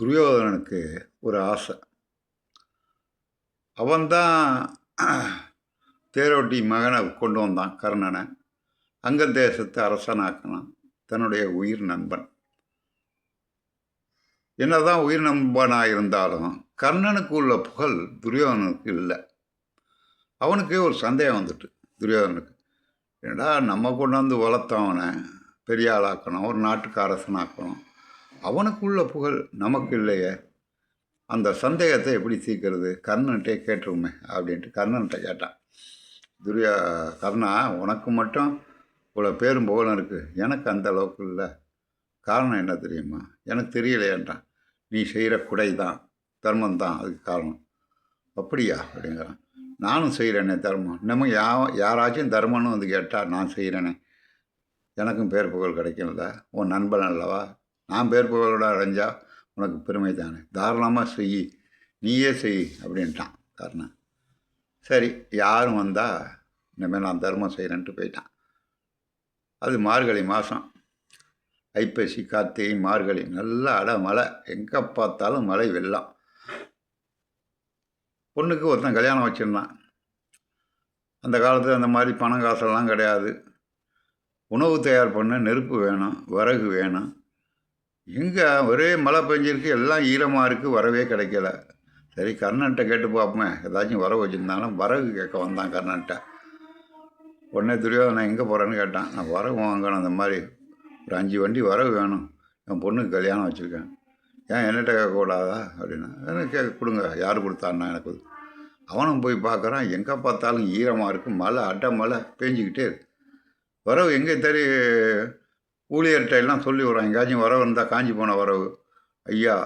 துரியோதனனுக்கு ஒரு ஆசை. அவன்தான் தேரோட்டி மகனை கொண்டு வந்தான் கர்ணனை. அங்க தேசத்தை அரசனாக்கினான். தன்னுடைய உயிர் நண்பன். என்னதான் உயிர் நண்பனாக இருந்தாலும் கர்ணனுக்கு உள்ள புகழ் துரியோதனனுக்கு இல்லை. அவனுக்கே ஒரு சந்தேகம் வந்துட்டு துரியோதனனுக்கு. ஏடா நம்ம கொண்டாந்து வளர்த்தவனை பெரிய ஆளாக்கணும் ஒரு நாட்டுக்கு அரசனாக்கணும் அவனுக்குள்ள புகழ் நமக்கு இல்லையே அந்த சந்தேகத்தை எப்படி தீர்க்கிறது? கர்ணன்கிட்டே கேட்டுருமே அப்படின்ட்டு கர்ணன்கிட்ட கேட்டான். துரியா கர்ணா உனக்கு மட்டும் இவ்வளோ பேரும் புகழும் இருக்குது எனக்கு அந்த அளவுக்கு இல்லை. காரணம் என்ன தெரியுமா? எனக்கு தெரியலையேன்றான் நீ செய்கிற குடை தான் தர்மம் தான் அதுக்கு காரணம். அப்படியா? அப்படிங்கிறான். நானும் செய்கிறேனே தர்மம். நம்ம யா யாராச்சும் தர்மம்னு வந்து கேட்டால் நான் செய்கிறேனே எனக்கும் பேர் புகழ் கிடைக்கும்ல. உன் நண்பன் அல்லவா? நான் பேர் புகழோட அடைஞ்சா உனக்கு பெருமை தானே. தாராளமாக செய். நீயே செய் அப்படின்ட்டான் காரணம் சரி யாரும் வந்தால் இனிமேல் நான் தர்மம் செய்கிறேன்ட்டு போயிட்டான். அது மார்கழி மாதம் ஐப்பசி கார்த்திகை மார்கழி நல்ல அட மழை. எங்கே பார்த்தாலும் மழை வெள்ளம். பொண்ணுக்கு ஒருத்தன் கல்யாணம் வச்சுருந்தான். அந்த காலத்தில் அந்த மாதிரி பணம் காசெல்லாம் கிடையாது. உணவு தயார் பண்ண நெருப்பு வேணும் விறகு வேணும். எங்கே ஒரே மழை பெஞ்சிருக்கு எல்லாம் ஈரமாக இருக்குது வரவே கிடைக்கல. சரி கர்ணன்ட்ட கேட்டு பார்ப்போமே. ஏதாச்சும் வரவு வச்சுருந்தாலும் வரகு கேட்க வந்தான் கர்ணன்ட்ட. உடனே துரியோதனன் எங்கே போகிறேன்னு கேட்டான். நான் வரகு வாங்கணும் அந்த மாதிரி. ஒரு அஞ்சு வண்டி வரகு வேணும். என் பொண்ணுக்கு கல்யாணம் வச்சுருக்கேன். ஏன் என்னட்ட கேட்கக்கூடாதா அப்படின்னா. எனக்கு கேட்க கொடுங்க. யார் கொடுத்தான்னா எனக்கு? அவனும் போய் பார்க்குறான். எங்கே பார்த்தாலும் ஈரமாக இருக்குது மழை அட்டை மழை பேஞ்சிக்கிட்டே இருக்கு. வரவு எங்கே தெரி ஊழியர்கிட்ட எல்லாம் சொல்லி விட்றேன். எங்கேயாச்சும் வரவு இருந்தால் காஞ்சி போன வரவு. ஐயா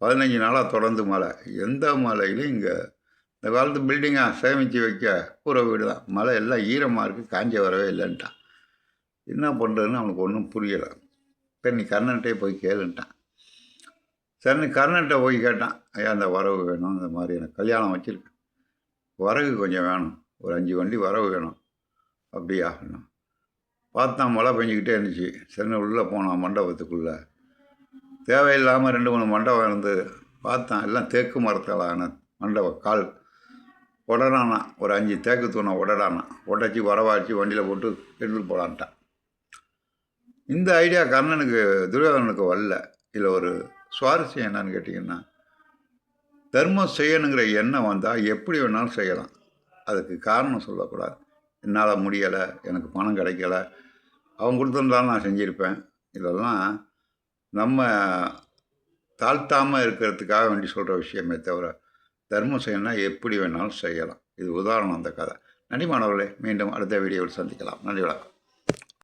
பதினஞ்சு நாளாக தொடர்ந்து மழை. எந்த மழையிலும் இங்கே இந்த காலத்து பில்டிங்காக சேமித்து வைக்க கூரை வீடு தான். மழை எல்லாம் ஈரமாக இருக்குது காஞ்சி வரவே இல்லைன்ட்டான். என்ன பண்ணுறதுன்னு அவனுக்கு ஒன்றும் புரியலை. சரி நீ கர்ணன்ட்டே போய் கேளுன்ட்டான். சரி கர்ணன்ட்ட போய் கேட்டான். ஐயா அந்த வரவு வேணும். இந்த மாதிரி எனக்கு கல்யாணம் வச்சுருக்கேன் வரகு கொஞ்சம் வேணும். ஒரு அஞ்சு வண்டி வரவு வேணும். அப்படியா? பார்த்தான் மழை பெஞ்சிக்கிட்டே இருந்துச்சு. சரி உள்ளே போனான் மண்டபத்துக்குள்ளே. தேவையில்லாமல் ரெண்டு மூணு மண்டபம் இருந்தது பார்த்தான். எல்லாம் தேக்கு மரத்தாலான மண்டபம் கால். உடனானா ஒரு அஞ்சு தேக்கு தூணை உடடானா உடச்சி வரவாச்சு வண்டியில் போட்டு எடுத்துகிட்டு போகலான்ட்டான் இந்த ஐடியா கர்ணனுக்கு துரியோதனனுக்கு வரல. இதில் ஒரு சுவாரஸ்யம் என்னன்னு கேட்டிங்கன்னா தர்மம் செய்யணுங்கிற எண்ணம் வந்தால் எப்படி வேணாலும் செய்யலாம். அதுக்கு காரணம் சொல்லக்கூடாது. என்னால் முடியலை எனக்கு பணம் கிடைக்கல. அவன் கொடுத்துருந்தாலும் நான் செஞ்சுருப்பேன். இதெல்லாம் நம்ம தாழ்த்தாமல் இருக்கிறதுக்காக வேண்டி சொல்கிற விஷயமே தவிர தர்மம் செய்யணும்னா எப்படி வேணாலும் செய்யலாம். இது உதாரணம் அந்த கதை. நன்றி மாணவர்களே மீண்டும் அடுத்த வீடியோவில் சந்திக்கலாம். நன்றி வணக்கம்.